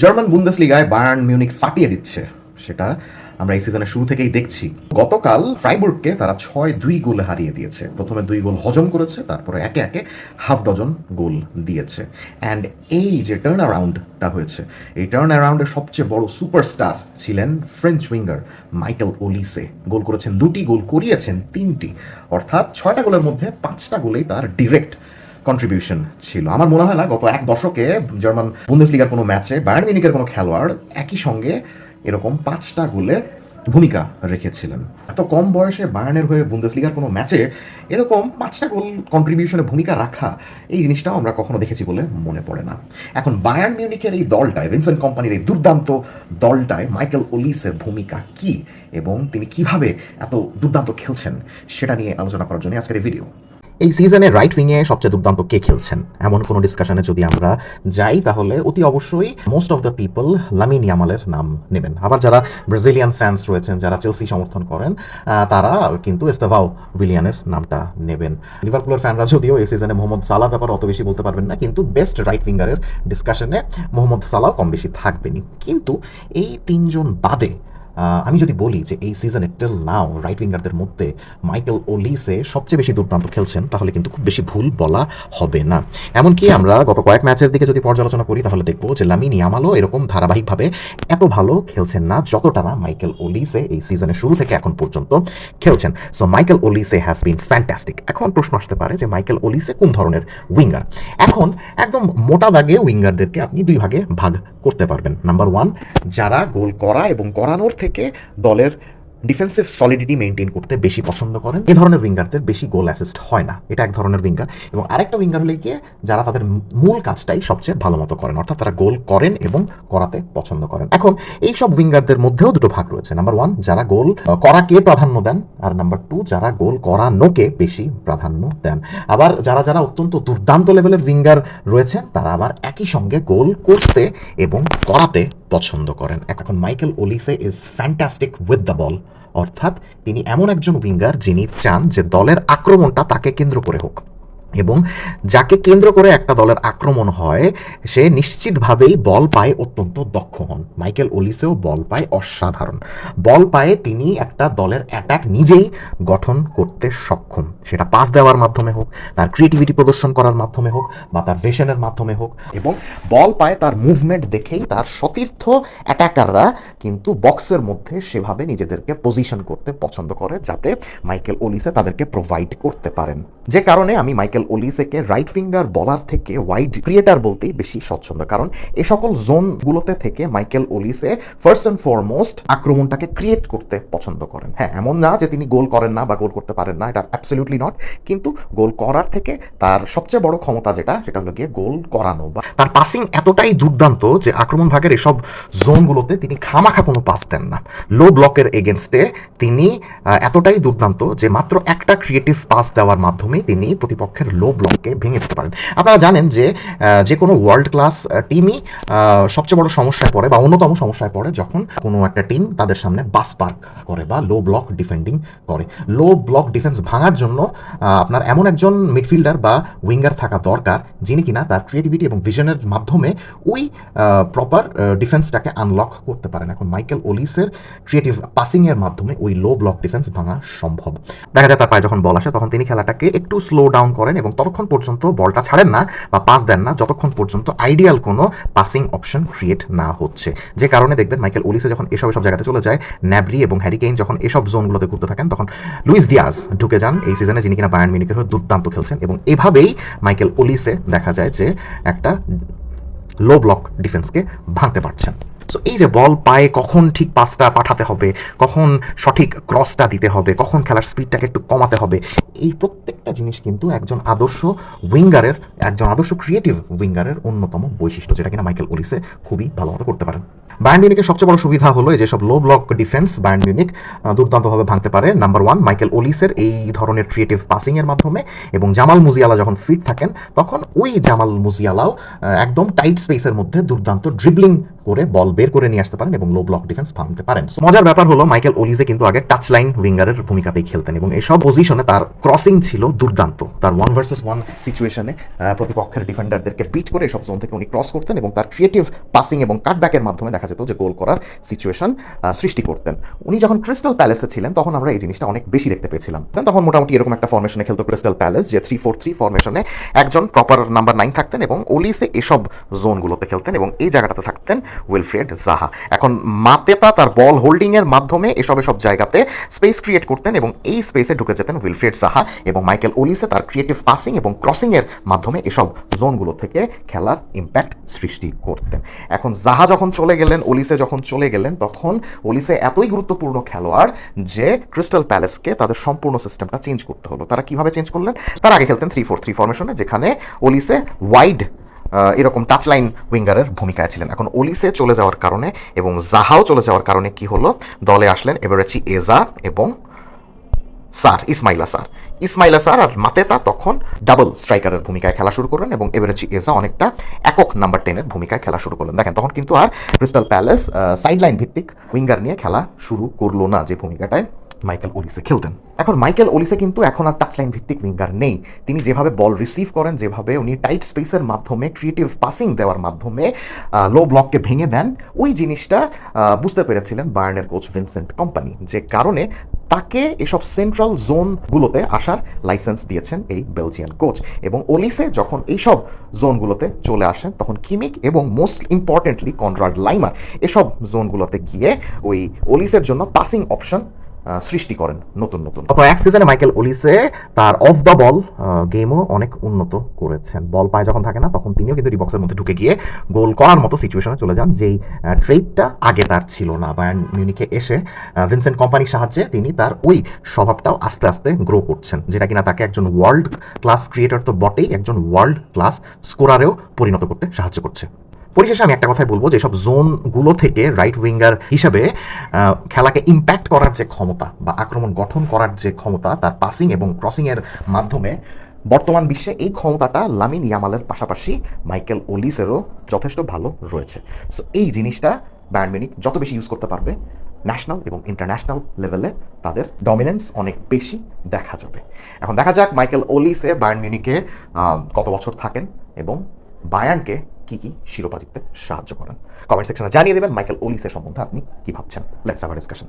German বুন্দেসলিগায় Bayern Munich ফাটিয়ে দিচ্ছে। সেটা আমরা এই সিজনের শুরু থেকেই দেখছি। গতকাল ফ্রাইবুর্গকে তারা ছয় দুই গোলে হারিয়ে দিয়েছে। প্রথমে দুই গোল হজম করেছে, তারপরে একে একে হাফ ডজন গোল দিয়েছে। অ্যান্ড এই যে টার্ন অ্যারাউন্ডটা হয়েছে, এই টার্ন অ্যারাউন্ডের সবচেয়ে বড় সুপারস্টার ছিলেন French winger Michael Olise goal করেছেন দুটি, গোল করিয়েছেন তিনটি। অর্থাৎ ছয়টা গোলের মধ্যে পাঁচটা গোলেই তার ডিরেক্ট কন্ট্রিবিউশন ছিল। আমার মনে হয় না, গত এক দশকে জার্মান বুন্দেসলিগার কোনো ম্যাচে বায়ার্ন মিউনিকের কোনো খেলোয়াড় একই সঙ্গে এরকম পাঁচটা গোলের ভূমিকা রেখেছিলেন। এত কম বয়সে বায়ার্নের হয়ে বুন্দেসলিগার কোনো ম্যাচে এরকম পাঁচটা গোল কন্ট্রিবিউশনে ভূমিকা রাখা, এই জিনিসটাও আমরা কখনো দেখেছি বলে মনে পড়ে না। এখন বায়ার্ন মিউনিকের এই দলটায় ভিনসেন্ট কোম্পানির এই দুর্দান্ত দলটায় মাইকেল ওলিসের ভূমিকা কি এবং তিনি কীভাবে এত দুর্দান্ত খেলছেন, সেটা নিয়ে আলোচনা করার জন্য আজকের এই ভিডিও এই সিজনে রাইট উইংয়ে সবচেয়ে দুর্দান্ত কে খেলছেন? এমন কোনো ডিসকাশনে যদি আমরা যাই, তাহলে অতি অবশ্যই most of the people Lamine ইয়ামালের নাম নেবেন। আবার যারা ব্রাজিলিয়ান ফ্যান্স রয়েছেন, যারা চেলসি সমর্থন করেন তারা কিন্তু এস্তেভাও উইলিয়ানের নামটা নেবেন। লিভারপুলের ফ্যানরা যদিও এই সিজনে মোহাম্মদ সালার ব্যাপারে অত বেশি বলতে পারবেন না, কিন্তু বেস্ট রাইট ফিঙ্গারের ডিসকাশনে মোহাম্মদ সালাও কম বেশি থাকবেনই। কিন্তু এই তিনজন বাদে আমি যদি বলি যে এই সিজনে টেল নাও রাইট উইঙ্গারদের মধ্যে মাইকেল ওলিসে সবচেয়ে বেশি দুর্দান্ত খেলছেন, তাহলে কিন্তু খুব বেশি ভুল বলা হবে না। এমনকি আমরা গত কয়েক ম্যাচের দিকে যদি পর্যালোচনা করি, তাহলে দেখব যে লামিন ইয়ামালও এরকম ধারাবাহিকভাবে এত ভালো খেলছেন না যতটা না মাইকেল ওলিসে এই সিজনের শুরু থেকে এখন পর্যন্ত খেলছেন। So Michael Olise has been fantastic এখন প্রশ্ন আসতে পারে যে মাইকেল ওলিসে কোন ধরনের উইঙ্গার এখন একদম মোটা দাগে উইঙ্গারদেরকে আপনি দুই ভাগে ভাগ করতে পারবেন। নাম্বার ওয়ান যারা গোল করা এবং করানোর থেকে দলের ডিফেন্সিভ সলিডিটি মেনটেন করতে বেশি পছন্দ করেন। এ ধরনের উইঙ্গারদের বেশি গোল অ্যাসিস্ট হয় না। এটা এক ধরনের উইঙ্গার। এবং আরেকটা উইঙ্গার হলে গিয়ে যারা তাদের মূল কাজটাই সবচেয়ে ভালো মতো করেন, অর্থাৎ তারা গোল করেন এবং করাতে পছন্দ করেন। এখন এই সব উইঙ্গারদের মধ্যেও দুটো ভাগ রয়েছে। নাম্বার ওয়ান যারা গোল করাকে প্রাধান্য দেন। আর নাম্বার টু যারা গোল করানোকে বেশি প্রাধান্য দেন। আবার যারা যারা অত্যন্ত দুর্দান্ত লেভেলের উইঙ্গার রয়েছেন, তারা আবার একই সঙ্গে গোল করতে এবং করাতে পছন্দ করেন। এখন Michael Olise is fantastic with the ball অর্থাৎ তিনি এমন একজন উইঙ্গার যিনি চান যে দলের আক্রমণটা তাকে কেন্দ্র করে হোক। এবং যাকে কেন্দ্র করে একটা দলের আক্রমণ হয়, সে নিশ্চিতভাবেই বল পায় অত্যন্ত দক্ষ হন। মাইকেল ওলিসেও বল পায় অসাধারণ। বল পায়ে তিনি একটা দলের অ্যাটাক নিজেই গঠন করতে সক্ষম। সেটা পাস দেওয়ার মাধ্যমে হোক, তার ক্রিয়েটিভিটি প্রদর্শন করার মাধ্যমে হোক বা তার ভেশনের মাধ্যমে হোক এবং বল পায় তার মুভমেন্ট দেখেই তার সতীর্থ অ্যাটাকাররা কিন্তু বক্সের মধ্যে সেভাবে নিজেদেরকে পজিশন করতে পছন্দ করে, যাতে মাইকেল ওলিসে তাদেরকে প্রোভাইড করতে পারেন। যে কারণে আমি মাইকেল ওলিসেকে রাইট ফিঙ্গার বলার থেকে ওয়াইড ক্রিয়েটার বলতেই বেশি স্বচ্ছন্দ। কারণ এ সকল জোনগুলোতে থেকে Michael Olise first and foremost আক্রমণটাকে create করতে পছন্দ করেন। হ্যাঁ এমন না যে তিনি গোল করেন না বা গোল করতে পারেন না, এটা অ্যাবসলিউটলি নট কিন্তু গোল করার থেকে তার সবচেয়ে বড় ক্ষমতা যেটা, সেটা হলো গিয়ে গোল করানো বা তার পাসিং এতটাই দুর্দান্ত যে আক্রমণ ভাগের এসব জোনগুলোতে তিনি খামাখা কোনো পাস দেন না। লো ব্লকের এগেনস্টে তিনি এতটাই দুর্দান্ত যে মাত্র একটা ক্রিয়েটিভ পাস দেওয়ার মাধ্যমে তিনি প্রতিপক্ষের লো ব্লককে ভেঙে দিতে পারেন। আপনারা জানেন যে যে কোনো ওয়ার্ল্ড ক্লাস টিমই সবচেয়ে বড় সমস্যায় পড়ে বা অন্যতম সমস্যায় পড়ে যখন কোনো একটা টিম তাদের সামনে বাস পার্ক করে বা লো ব্লক ডিফেন্ডিং করে। লো ব্লক ডিফেন্স ভাঙার জন্য আপনার এমন একজন মিডফিল্ডার বা উইঙ্গার থাকা দরকার যিনি কিনা তার ক্রিয়েটিভিটি এবং ভিশনের মাধ্যমে ওই প্রপার ডিফেন্সটাকে আনলক করতে পারেন। এখন মাইকেল ওলিসের ক্রিয়েটিভ পাসিংয়ের মাধ্যমে ওই লো ব্লক ডিফেন্স ভাঙা সম্ভব। দেখা যায় তার পায়ে যখন বল আসে, তখন তিনি খেলাটাকে একটু স্লো ডাউন করেন এবং ততক্ষণ পর্যন্ত বলটা ছাড়েন না বা পাস দেন না, যতক্ষণ পর্যন্ত আইডিয়াল কোনো পাসিং অপশন ক্রিয়েট না হচ্ছে। যে কারণে দেখবেন মাইকেল ওলিসে যখন এসব সব জায়গাতে চলে যায় ন্যাবরি এবং হ্যারিকেইন যখন এসব জোনগুলোতে ঘুরতে থাকেন, তখন লুইস দিয়াজ ঢুকে যান এই সিজনে যিনি কিনা বায়ার্ন মিউনিকের হয়ে দুর্দান্ত খেলছেন এবং এভাবেই মাইকেল ওলিসে দেখা যায় যে একটা লো ব্লক ডিফেন্সকে ভাঙতে পারছেন। সো এই যে বল পায়ে কখন ঠিক পাসটা পাঠাতে হবে? কখন সঠিক ক্রসটা দিতে হবে? কখন খেলার স্পিডটাকে একটু কমাতে হবে? এই প্রত্যেকটা জিনিস কিন্তু একজন আদর্শ উইঙ্গারের, একজন আদর্শ ক্রিয়েটিভ উইঙ্গারের অন্যতম বৈশিষ্ট্য, যেটা কিনা মাইকেল ওলিসে খুবই ভালো মতো করতে পারেন। বায়ার্ন মিউনিকের সবচেয়ে বড় সুবিধা হলো এই যেসব low block defence Bayern Munich দুর্দান্তভাবে ভাঙতে পারে। নাম্বার ওয়ান মাইকেল ওলিসের এই ধরনের ক্রিয়েটিভ পাসিংয়ের মাধ্যমে এবং জামাল মুজিয়ালা যখন ফিট থাকেন, তখন ওই জামাল মুজিয়ালাও একদম টাইট স্পেসের মধ্যে দুর্দান্ত ড্রিবলিং করে বল বের করে নিয়ে আসতে পারেন এবং লো ব্লক ডিফেন্স ভাঙতে পারেন। মজার ব্যাপার হলো মাইকেল ওলিজে কিন্তু আগে টাচ লাইন উইঙ্গারের ভূমিকাতেই খেলতেন এবং এসব পজিশনে তার ক্রসিং ছিল দুর্দান্ত। তার ওয়ান ভার্সেস ওয়ান সিচুয়েশনে প্রতিপক্ষের ডিফেন্ডারদেরকে বিট করে এসব জোন থেকে উনি ক্রস করতেন এবং তার ক্রিয়েটিভ পাসিং এবং কাটব্যাকের মাধ্যমে দেখা যেত যে গোল করার সিচুয়েশন সৃষ্টি করতেন। উনি যখন ক্রিস্টাল প্যালেসে ছিলেন, তখন আমরা এই জিনিসটা অনেক বেশি দেখতে পেয়েছিলাম। তখন মোটামুটি এরকম একটা ফরমেশনে খেলতো ক্রিস্টাল প্যালেস যে থ্রি ফোর থ্রি ফরমেশনে একজন প্রপার নাম্বার নাইন থাকতেন এবং ওলিসে এসব জোনগুলোতে খেলতেন এবং এই জায়গাটাতে থাকতেন উইলফ্রেড জাহা এখন মাতেতা তার বল হোল্ডিংয়ের মাধ্যমে এসব এসব জায়গাতে স্পেস ক্রিয়েট করতেন এবং এই স্পেসে ঢুকে যেতেন উইলফ্রেড সাহা এবং মাইকেল ওলিসে তার ক্রিয়েটিভ পাসিং এবং ক্রসিং এর মাধ্যমে এসব জোনগুলো থেকে খেলার ইম্প্যাক্ট সৃষ্টি করতেন। এখন জাহা যখন চলে গেলেন ওলিসে যখন চলে গেলেন, তখন ওলিসে এতই গুরুত্বপূর্ণ খেলোয়াড় যে ক্রিস্টাল প্যালেসকে তাদের সম্পূর্ণ সিস্টেমটা চেঞ্জ করতে হলো। তারা কীভাবে চেঞ্জ করলেন? তার আগে খেলতেন থ্রি ফোর থ্রি ফরমেশনে যেখানে ওলিসে ওয়াইড এরকম টাচ লাইন উইঙ্গারের ভূমিকায় ছিলেন। এখন ওলিসে চলে যাওয়ার কারণে এবং জাহাও চলে যাওয়ার কারণে কি হলো? দলে আসলেন এবারেচি এজা এবং Sarr Ismaila Sarr Ismaila Sarr আর মাতেতা তখন ডাবল স্ট্রাইকারের ভূমিকায় খেলা শুরু করলেন এবং এবারেচি এজা অনেকটা একক নাম্বার টেনের ভূমিকায় খেলা শুরু করলেন। দেখেন, তখন কিন্তু আর ক্রিস্টাল প্যালেস সাইড লাইন ভিত্তিক উইঙ্গার নিয়ে খেলা শুরু করল না যে ভূমিকাটায় মাইকেল ওলিসে খেলতেন। এখন মাইকেল ওলিসে কিন্তু এখন আর টাচ লাইন ভিত্তিক উইঙ্গার নেই। তিনি যেভাবে বল রিসিভ করেন, যেভাবে উনি টাইট স্পেসের মাধ্যমে ক্রিয়েটিভ পাসিং দেওয়ার মাধ্যমে লো ব্লককে ভেঙে দেন, ওই জিনিসটা বুঝতে পেরেছিলেন বায়ার্নের কোচ ভিনসেন্ট কোম্পানি যে কারণে তাকে এসব সেন্ট্রাল জোনগুলোতে আসার লাইসেন্স দিয়েছেন এই বেলজিয়ান কোচ এবং ওলিসে যখন এইসব জোনগুলোতে চলে আসেন, তখন কিমিক এবং মোস্ট ইম্পর্টেন্টলি কনরাড লাইমার এসব জোনগুলোতে গিয়ে ওই ওলিসের জন্য পাসিং অপশন সৃষ্টি করেন নতুন নতুন। এক সিজনে মাইকেল ওলিসে তার অফ দ্য বল গেমও অনেক উন্নত করেছেন। বল পায় যখন থাকে না, তখন তিনিও কিন্তু ডিবক্সের মধ্যে ঢুকে গিয়ে গোল করার মতো সিচুয়েশনে চলে যান, যেই ট্রেডটা আগে তার ছিল না। বায়ার্ন মিউনিকে এসে ভিনসেন্ট কোম্পানির সাহায্যে তিনি তার ওই স্বভাবটাও আস্তে আস্তে গ্রো করছেন, যেটা কিনা তাকে একজন ওয়ার্ল্ড ক্লাস ক্রিয়েটর তো বটেই, একজন ওয়ার্ল্ড ক্লাস স্কোরারেও পরিণত করতে সাহায্য করছে। পরিশেষে আমি একটা কথাই বলব যে সব জোনগুলো থেকে রাইট উইঙ্গার হিসাবে খেলাকে ইম্প্যাক্ট করার যে ক্ষমতা বা আক্রমণ গঠন করার যে ক্ষমতা, তার পাসিং এবং ক্রসিংয়ের মাধ্যমে বর্তমান বিশ্বে এই ক্ষমতাটা লামিন ইয়ামালের পাশাপাশি মাইকেল ওলিসেরও যথেষ্ট ভালো রয়েছে। সো এই জিনিসটা বায়ার্ন মিউনিক যত বেশি ইউজ করতে পারবে ন্যাশনাল এবং ইন্টারন্যাশনাল লেভেলে তাদের ডমিনেন্স অনেক বেশি দেখা যাবে। এখন দেখা যাক মাইকেল ওলিসে বায়ার্ন মিউনিকে কত বছর থাকেন এবং বায়ার্নকে কি কী শিরোপা জিততে সাহায্য করেন? কমেন্ট সেকশনে জানিয়ে দেবেন। মাইকেল ওলিসের সম্বন্ধে আপনি কি ভাবছেন? Let's আভার discussion